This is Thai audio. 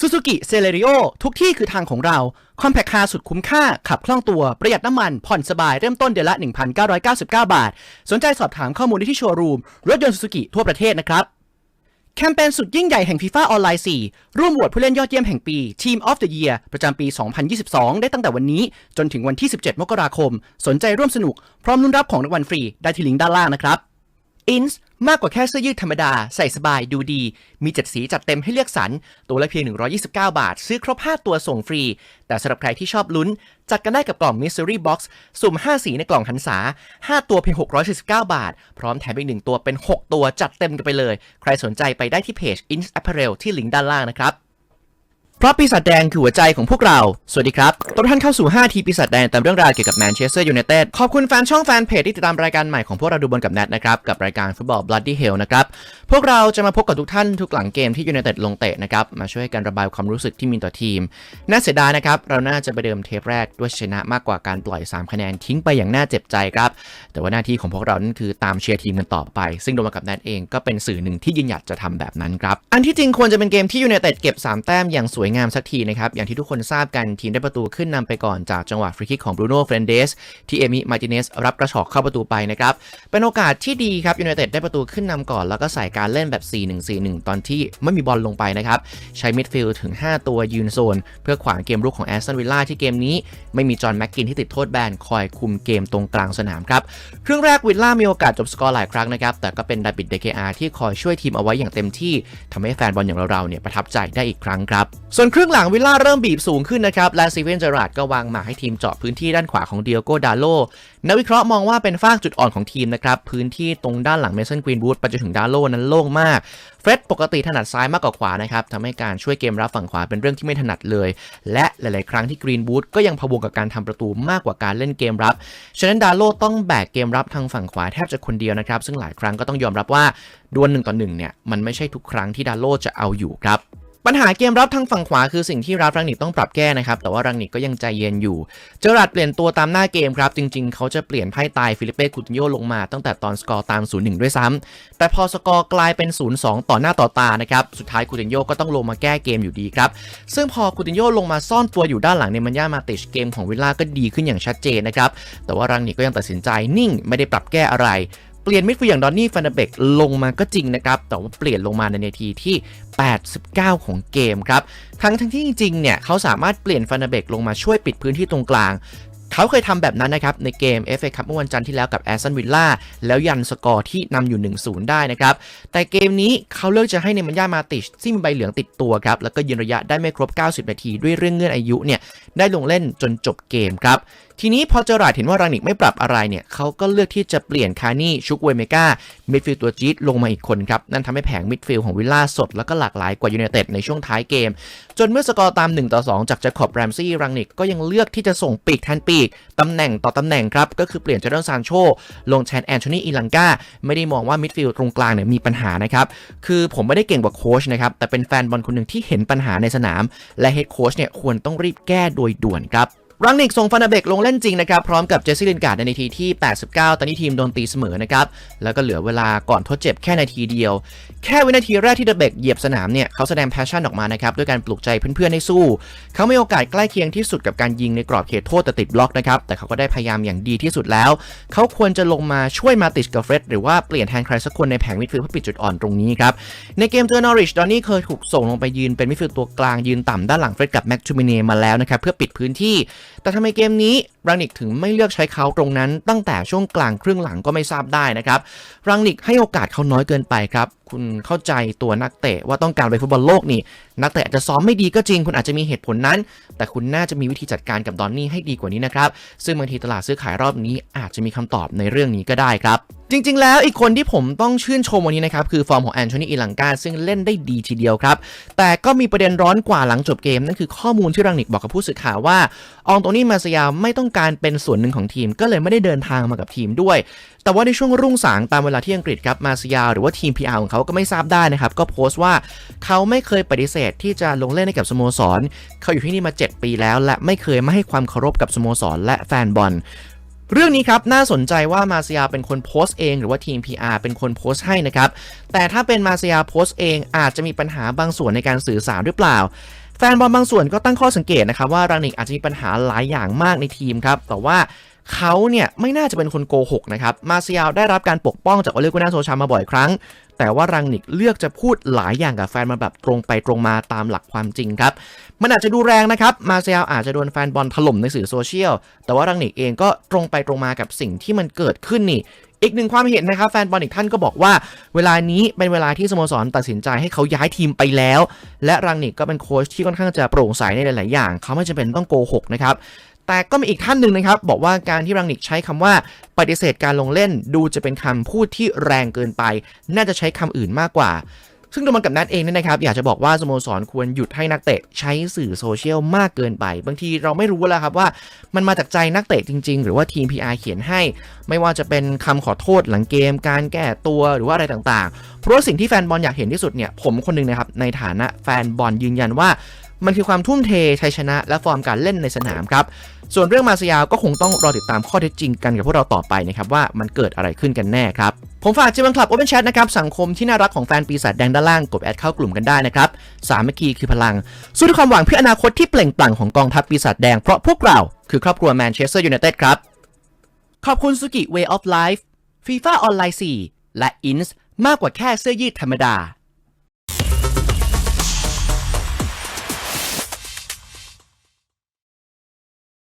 Suzuki Celerio ทุกที่คือทางของเรา คอมแพคคาร์สุดคุ้มค่า ขับคล่องตัว ประหยัดน้ำมัน ผ่อนสบาย เริ่มต้นเดือนละ 1,999 บาท สนใจสอบถามข้อมูลได้ที่โชว์รูม รถยนต์ Suzuki ทั่วประเทศนะครับ แคมเปญสุดยิ่งใหญ่แห่ง FIFA ออนไลน์ 4 ร่วมโหวตผู้เล่นยอดเยี่ยมแห่งปี Team of the Year ประจำปี 2022 ได้ตั้งแต่วันนี้ จนถึงวันที่ 17 มกราคม สนใจร่วมสนุก พร้อมลุ้นรับของรางวัลฟรีได้ที่ลิงก์ด้านล่างนะครับอินส์ มากกว่าแค่เสื้อยืดธรรมดา ใส่สบายดูดี มีเจ็ดสีจัดเต็มให้เลือกสรร ตัวละเพียง 129 บาท ซื้อครบ 5 ตัวส่งฟรี แต่สำหรับใครที่ชอบลุ้น จัดกันได้กับกล่อง Mystery Box สุ่ม 5 สีในกล่องหันษา 5 ตัวเพียง 649 บาท พร้อมแถมอีก 1 ตัวเป็น 6 ตัวจัดเต็มกันไปเลย ใครสนใจไปได้ที่เพจ Ins Apparel ที่ลิงก์ด้านล่างนะครับ เพราะปีศาจแดงคือหัวใจของพวกเรา สวัสดีครับต้อนท่านเข้าสู่ 5 ทีปีศาจแดงตามเรื่องราวเกี่ยวกับแมนเชสเตอร์ยูไนเต็ด ขอบคุณแฟนช่องแฟนเพจที่ติดตามรายการใหม่ของพวกเราดูบนกับแนทนะครับ กับรายการฟุตบอล Bloody Hell นะครับ พวกเราจะมาพบกับทุกท่านทุกหลังเกมที่ยูไนเต็ดลงเตะนะครับ มาช่วยกันระบายความรู้สึกที่มีต่อทีม น่าเสียดายนะครับ เราน่าจะไปเดิมเทปแรกด้วยชนะมากกว่าการปล่อย 3 คะแนนทิ้งไปอย่างน่าเจ็บใจครับ แต่ว่าหน้าที่ของพวกเรานั่นคือตามเชียร์ทีมกันต่อไป ซึ่งโดนมากับแนทเองก็เป็นสื่อหนึ่งที่ยืนหยัดจะทำแบบนั้นครับอันที่จริงควรจะเป็นเกมที่ยูไนเต็ดเก็บ 3 แต้มอย่างสวยงามสักทีนะครับ อย่างที่ทุกคนทราบกันทีมได้ประตูขึ้นนำไปก่อนจากจังหวะฟรีคิกของบรูโน่เฟรนเดสที่เอมิมาร์ติเนสรับกระชอกเข้าประตูไปนะครับ เป็นโอกาสที่ดีครับยูไนเต็ดได้ประตูขึ้นนำก่อน แล้วก็ใส่การเล่นแบบ 4-1-4-1 ตอนที่ไม่มีบอลลงไปนะครับ ใช้มิดฟิลด์ถึง 5 ตัวยืนโซน เพื่อขวางเกมรุกของแอสตันวิลล่าที่เกมนี้ไม่มีจอห์นแม็กกินที่ติดโทษแบนคอยคุมเกมตรงกลางสนามครับครึ่งแรกวิลล่ามีโอกาสจบสกอร์หลายครั้งนะครับแต่ก็เป็นดาบิดเดเคอาที่คอยช่วยทีมเอาไว้อย่างเต็มที่ทำให้แฟนบอลอย่างเราๆเนี่ยประทับใจได้อีกครั้งครับส่วนครึ่งหลังวิลล่าเริ่มบีบสูงขึ้นนะครับ และซีเวนเจอราดก็วางหมากให้ทีมเจาะพื้นที่ด้านขวาของเดียโกดาโลนักวิเคราะห์มองว่าเป็นฟากจุดอ่อนของทีมนะครับ พื้นที่ตรงด้านหลังเมสันกรีนวูดไปจนถึงดาโลนั้นโล่งมากเฟร็ดปกติถนัดซ้ายมากกว่าขวานะครับทำให้การช่วยเกมรับฝั่งขวาเป็นเรื่องที่ไม่ถนัดเลย และหลาย ๆ ครั้งที่กรีนวูดก็ยังพะวงกับการทำประตูมากกว่าการเล่นเกมรับ ฉะนั้นดาโลต้องแบกเกมรับทางฝั่งขวาแทบจะคนเดียวนะครับซึ่งหลายครั้งก็ต้องยอมรับว่าดวลหนึ่งต่อหนึ่งเนี่ยมันไม่ใช่ทุกครั้งที่ดาโลจะเอาอยู่ครับ ปัญหาเกมรับทางฝั่งขวาคือสิ่งที่รับรังนิกต้องปรับแก้นะครับแต่ว่ารังนิกก็ยังใจเย็นอยู่ เจอราร์ดเปลี่ยนตัวตามหน้าเกมครับจริง ๆ เขาจะเปลี่ยนไพ่ตายฟิลิเป้คูตินโยลงมาตั้งแต่ตอนสกอร์ตาม 0-1 ด้วยซ้ำแต่พอสกอร์กลายเป็น 0-2 ต่อหน้าต่อตานะครับสุดท้ายคูตินโยก็ต้องลงมาแก้เกมอยู่ดีครับซึ่งพอคูตินโยลงมาซ่อนตัวอยู่ด้านหลังในมันย่ามาติชเกมของวิลล่าก็ดีขึ้นอย่างชัดเจนนะครับแต่ว่ารังนิกก็ยังตัดสินใจนิ่งไม่ได้ปรับแก้อะไร เปลี่ยนมิดฟิลด์อย่างดอนนี่ฟันเดเบกลงมาก็จริงนะครับ แต่ว่าเปลี่ยนลงมาในนาทีที่ 89 ของเกมครับ ทั้งทั้งที่จริงๆเนี่ยเขาสามารถเปลี่ยนฟันาเบกลงมาช่วยปิดพื้นที่ตรงกลาง เขาเคยทำแบบนั้นนะครับ ในเกม FA คัพเมื่อวันจันทร์ที่แล้วกับแอสตันวิลล่าแล้วยันสกอร์ที่นำอยู่ 1-0 ได้นะครับ แต่เกมนี้เขาเลือกจะให้เนมันยามาติชที่มีใบเหลืองติดตัวครับ แล้วก็ยืนระยะได้ไม่ครบ 90 นาที ด้วยเรื่องเงื่อนอายุเนี่ยได้ลงเล่นจนจบเกมครับทีนี้พอเจอราร์ดเห็นว่ารังนิกไม่ปรับอะไรเนี่ยเขาก็เลือกที่จะเปลี่ยนคานี่ชุกเวเมกามิดฟิลด์ตัวจี๊ดลงมาอีกคนครับ นั่นทำให้แผงมิดฟิลด์ของวิลล่าสด แล้วก็หลากหลายกว่ายูไนเต็ดในช่วงท้ายเกม จนเมื่อสกอร์ตาม 1 ต่อ 2 จากแจคอบแรมซี่รังนิกก็ยังเลือกที่จะส่งปีกแทนปีกตำแหน่งต่อตำแหน่งครับ ก็คือเปลี่ยนเจอร์เดนซานโชลงแทนแอนโทนีอิลังกาไม่ได้มองว่ามิดฟิลด์ตรงกลางเนี่ยมีปัญหานะครับคือผมไม่ได้เก่งกว่าโค้ชนะครับแต่เป็นแฟนบอลคนหนึ่งที่เห็นปัญหาในสนาม และเฮดโค้ชเนี่ยควรต้องรีบแก้โดยด่วนครับ รังนิกส่งฟันเดเบกลงเล่นจริงนะครับ พร้อมกับเจสซี่ลินการ์ดในนาทีที่ 89 ตอนนี้ทีมโดนตีเสมอนะครับ แล้วก็เหลือเวลาก่อนทดเจ็บแค่นาทีเดียว แค่วินาทีแรกที่เดเบกเหยียบสนามเนี่ย เขาแสดงแพชชั่นออกมานะครับ ด้วยการปลุกใจเพื่อนๆให้สู้ เขาไมีโอกาสใกล้เคียงที่สุดกับการยิงในกรอบเขตโทษแต่ติดบล็อกนะครับ แต่เขาก็ได้พยายามอย่างดีที่สุดแล้ว เขาควรจะลงมาช่วยมาติชกับเฟรดหรือว่าเปลี่ยนแทนใครสักคนในแผงมิดฟิลด์เพื่อปิดจุดอ่อนตรงนี้ครับในเกมเจอนอริชดอนนี่เคยถูกส่งลงไปยืนเป็นมิดฟิลด์ตัวกลางยืนต่ำด้านหลังเฟรดกับแม็กจูมิเนมาแล้วนะครับเพื่อปิดพื้นที่แต่ทำไมเกมนี้ รังนิกถึงไม่เลือกใช้เขาตรงนั้น ตั้งแต่ช่วงกลางครึ่งหลังก็ไม่ทราบได้นะครับรังนิกให้โอกาสเขาน้อยเกินไปครับคุณเข้าใจตัวนักเตะว่าต้องการไปฟุตบอลโลกนี่ นักเตะอาจจะซ้อมไม่ดีก็จริง คุณอาจจะมีเหตุผลนั้น แต่คุณน่าจะมีวิธีจัดการกับดอนนี่ให้ดีกว่านี้นะครับ ซึ่งบางทีตลาดซื้อขายรอบนี้อาจจะมีคำตอบในเรื่องนี้ก็ได้ครับ จริง ๆ แล้วอีกคนที่ผมต้องชื่นชมวันนี้นะครับ คือฟอร์มของแอนโทนีอิลังกาซึ่งเล่นได้ดีทีเดียวครับ แต่ก็มีประเด็นร้อนกว่าหลังจบเกมนั่นคือข้อมูลที่รังนิกบอกกับผู้สื่อข่าวว่า อองโตนี่มาสยาไม่ต้องการเป็นส่วนหนึ่งของทีม ก็เลยไม่ได้เดินทางมากับทีมด้วย แต่ว่าในช่วงรุ่งสางตามเวลาที่อังกฤษครับมาสยาหรือว่าทีม PR ของเขาก็ไม่ทราบได้นะครับ ก็โพสต์ว่าเขาไม่เคยปฏิเสธที่จะลงเล่นให้กับสโมสร เขาอยู่ที่นี่มา 7 ปีแล้ว และไม่เคยไม่ให้ความเคารพกับสโมสร และแฟนบอลเรื่องนี้ครับ น่าสนใจว่ามาเซียเป็นคนโพสต์เองหรือว่าทีม PR เป็นคนโพสต์ให้นะครับ แต่ถ้าเป็นมาเซียโพสต์เองอาจจะมีปัญหาบางส่วนในการสื่อสารหรือเปล่า แฟนบอลบางส่วนก็ตั้งข้อสังเกตนะครับว่ารังนิกอาจจะมีปัญหาหลายอย่างมากในทีมครับ แต่ว่าเขาเนี่ยไม่น่าจะเป็นคนโกหกนะครับ มาเซียลได้รับการปกป้องจากโอเลกุนาโซชามาบ่อยครั้ง แต่ว่ารังนิกเลือกจะพูดหลายอย่างกับแฟนมันแบบตรงไปตรงมาตามหลักความจริงครับ มันอาจจะดูแรงนะครับ มาเซียลอาจจะโดนแฟนบอลถล่มในสื่อโซเชียล แต่ว่ารังนิกเองก็ตรงไปตรงมากับสิ่งที่มันเกิดขึ้นนี่ อีกหนึ่งความเห็นนะครับแฟนบอลอีกท่านก็บอกว่า เวลานี้เป็นเวลาที่สโมสรตัดสินใจให้เขาย้ายทีมไปแล้ว และรังนิกก็เป็นโค้ชที่ค่อนข้างจะโปร่งใสในหลาย ๆ อย่าง เขาไม่จำเป็นต้องโกหกนะครับแต่ก็มีอีกท่านหนึ่งนะครับ บอกว่าการที่รังนิกใช้คำว่าปฏิเสธการลงเล่นดูจะเป็นคำพูดที่แรงเกินไป น่าจะใช้คำอื่นมากกว่า ซึ่งตัวมันกับนัดเองเนี่ยนะครับอยากจะบอกว่าสโมสรควรหยุดให้นักเตะใช้สื่อโซเชียลมากเกินไป บางทีเราไม่รู้แล้วครับว่ามันมาจากใจนักเตะจริง ๆ หรือว่าทีม PR เขียนให้ ไม่ว่าจะเป็นคำขอโทษหลังเกม การแก้ตัวหรือว่าอะไรต่างๆ เพราะว่าสิ่งที่แฟนบอลอยากเห็นที่สุดเนี่ยผมคนหนึงนะครับในฐานะแฟนบอลยืนยันว่ามันคือความทุ่มเทชัยชนะและฟอร์มการเล่นในสนามครับ ส่วนเรื่องมาเซียาก็คงต้องรอติดตามข้อเท็จจริงกันกับพวกเราต่อไปนะครับว่ามันเกิดอะไรขึ้นกันแน่ครับผมฝากจิบังคลับ Open Chat นะครับ สังคมที่น่ารักของแฟนปีศาจแดงด้านล่างกดแอดเข้ากลุ่มกันได้นะครับ สามัคคีคือพลัง สู้ด้วยความหวังเพื่ออนาคตที่เปล่งปลั่งของกองทัพปีศาจแดงเพราะพวกเราคือครอบครัวแมนเชสเตอร์ยูไนเต็ดครับ ขอบคุณสุกิ Way of Life FIFA ออนไลน์4และ INS มากกว่าแค่เสื้อยืดธรรมดา